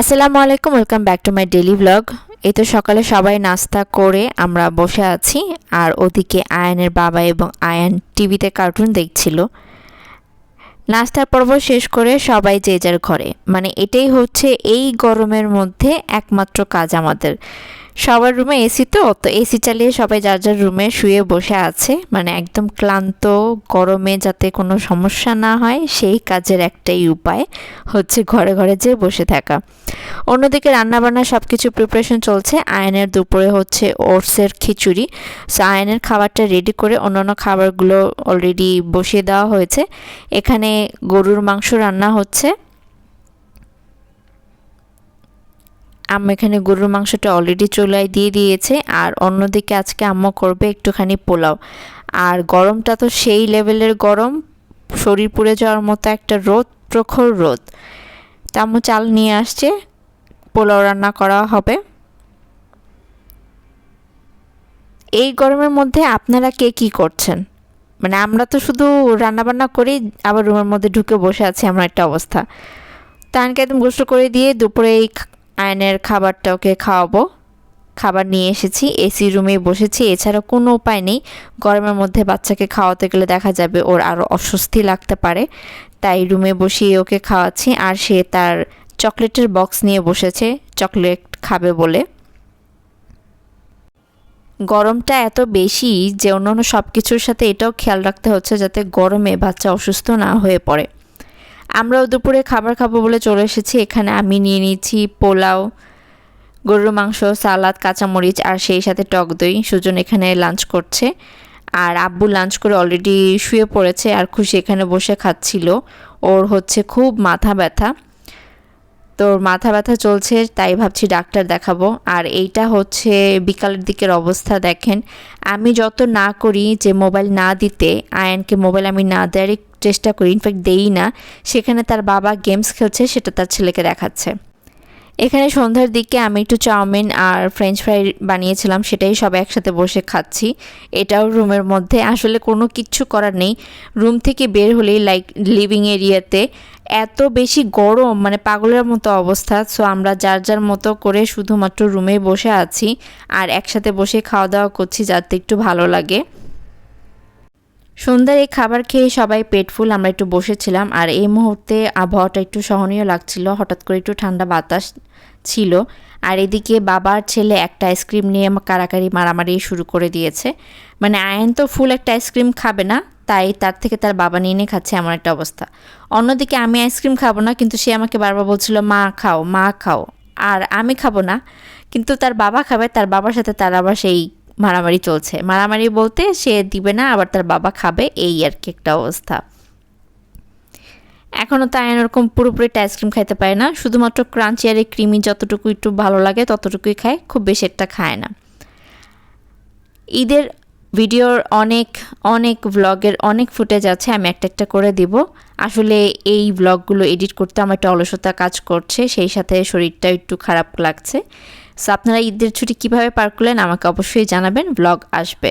আসসালামু আলাইকুম welcome back to my daily blog এই তো সকালে সবাই নাস্তা করে আমরা বসে আছি, আর ওদিকে আয়ানের বাবা এবং আয়ান টিভিতে কার্টুন দেখছিল। নাস্তার পর্ব শেষ করে সবাই যে যার ঘরে। মানে এটাই হচ্ছে এই গরমের মধ্যে একমাত্র কাজ আমাদের। সবার রুমে এসি তো তো এসি চালিয়ে সবাই যার যার রুমে শুয়ে বসে আছে মানে একদম ক্লান্ত, গরমে যাতে কোনো সমস্যা না হয়, সেই কাজের একটাই উপায় হচ্ছে ঘরে ঘরে যেয়ে বসে থাকা। অন্যদিকে রান্নাবান্না সব কিছু প্রিপারেশন চলছে, আয়নের দুপুরে হচ্ছে ওটসের খিচুড়ি। সো আয়নের খাবারটা রেডি করে অন্যান্য খাবারগুলো অলরেডি বসিয়ে দেওয়া হয়েছে। এখানে গরুর মাংস রান্না হচ্ছে। আম্মা এখানে গরুর মাংসটা অলরেডি চুলায় দিয়ে দিয়েছে, আর অন্যদিকে আজকে আম্মা করবে একটুখানি পোলাও। আর গরমটা তো সেই লেভেলের গরম শরীর পুড়ে যাওয়ার মতো একটা রোদ, প্রখর রোদ। তা আম্মু চাল নিয়ে আসছে, পোলাও রান্না করা হবে। এই গরমের মধ্যে আপনারা কে কি করছেন? মানে আমরা তো শুধু রান্নাবান্না করি আবার রুমের মধ্যে ঢুকে বসে আছি, এমন একটা অবস্থা। তানকে একদম গোসল করে দিয়ে দুপুরে এই আয়নের খাবারটা ওকে খাওয়াবো। খাবার নিয়ে এসেছি, এসি রুমে বসেছি, এছাড়া কোনো উপায় নেই। গরমের মধ্যে বাচ্চাকে খাওয়াতে গেলে দেখা যাবে ওর আরও অস্বস্তি লাগতে পারে। তাই রুমে বসিয়ে ওকে খাওয়াচ্ছি, আর সে তার চকলেটের বক্স নিয়ে বসেছে, চকলেট খাবে বলে। গরমটা এত বেশি যে অন্যান্য সব কিছুর সাথে এটাও খেয়াল রাখতে হচ্ছে যাতে গরমে বাচ্চা অসুস্থ না হয়ে পড়ে। আমরাও দুপুরে খাবার খাব বলে চলে এসেছি। এখানে আমি নিয়ে নিয়েছি পোলাও, গরুর মাংস, সালাদ, কাঁচামরিচ আর সেই সাথে টক দই। সুজন এখানে লাঞ্চ করছে আর আব্বু লাঞ্চ করে অলরেডি শুয়ে পড়েছে আর খুশি এখানে বসে খাচ্ছিল। ওর হচ্ছে খুব মাথা ব্যথা। তোর মাথা ব্যথা চলছে, তাই ভাবছি ডাক্তার দেখাবো। আর এইটা হচ্ছে বিকালের দিকের অবস্থা, দেখেন। আমি যত না করি যে মোবাইল না দিতে, আয়নকে মোবাইল আমি না দেওয়ারই চেষ্টা করি ইনফ্যাক্ট দেই না। সেখানে তার বাবা গেমস খেলছে, সেটা তার ছেলেকে দেখাচ্ছে। এখানে সন্ধ্যার দিকে আমি একটু চাউমিন আর ফ্রেঞ্চ ফ্রাই বানিয়েছিলাম, সেটাই সব একসাথে বসে খাচ্ছি। এটাও রুমের মধ্যে। আসলে কোনো কিচ্ছু করার নেই। রুম থেকে বের হলেই লাইক লিভিং এরিয়াতে এত বেশি গরম মানে পাগলের মতো অবস্থা। সো আমরা যার যার মতো করে শুধুমাত্র রুমে বসে আছি আর একসাথে বসে খাওয়া দাওয়া করছি যাতে একটু ভালো লাগে। সন্ধ্যার এই খাবার খেয়ে সবাই পেট ফুল, আমরা একটু বসেছিলাম আর এই মুহূর্তে আবহাওয়াটা একটু সহনীয় লাগছিল, হঠাৎ করে একটু ঠান্ডা বাতাস ছিল। আর এদিকে বাবার ছেলে একটা আইসক্রিম নিয়ে কারাকারি মারামারি শুরু করে দিয়েছে। মানে আয়ন তো ফুল একটা আইসক্রিম খাবে না, তাই তার থেকে তার বাবা নিয়ে নিয়ে খাচ্ছে এমন একটা অবস্থা। অন্যদিকে আমি আইসক্রিম খাব না, কিন্তু সে আমাকে বারবার বলছিল, মা, খাও মা, খাও। আর আমি খাব না, কিন্তু তার বাবা খাবে, তার বাবার সাথে তার আবার সেই মারামারি চলছে। মারামারি বলতে সে দিবে না, আবার তার বাবা খাবে, এই আর কি একটা অবস্থা। এখনও তাই এরকম পুরোপুরি আইসক্রিম খাইতে পারে না। শুধুমাত্র ক্রাঞ্চি আর ক্রিমি যতটুকু একটু ভালো লাগে, ততটুকুই খায়, খুব বেশি একটা খায় না। ঈদের ভিডিওর অনেক অনেক ব্লগের অনেক ফুটেজ আছে, আমি একটা একটা করে দিব। আসলে এই ব্লগগুলো এডিট করতে আমার একটা অলসতা কাজ করছে, সেই সাথে শরীরটা একটু খারাপ লাগছে। সো আপনারা ঈদের ছুটি কীভাবে পার করলেন আমাকে অবশ্যই জানাবেন ব্লগ আসবে।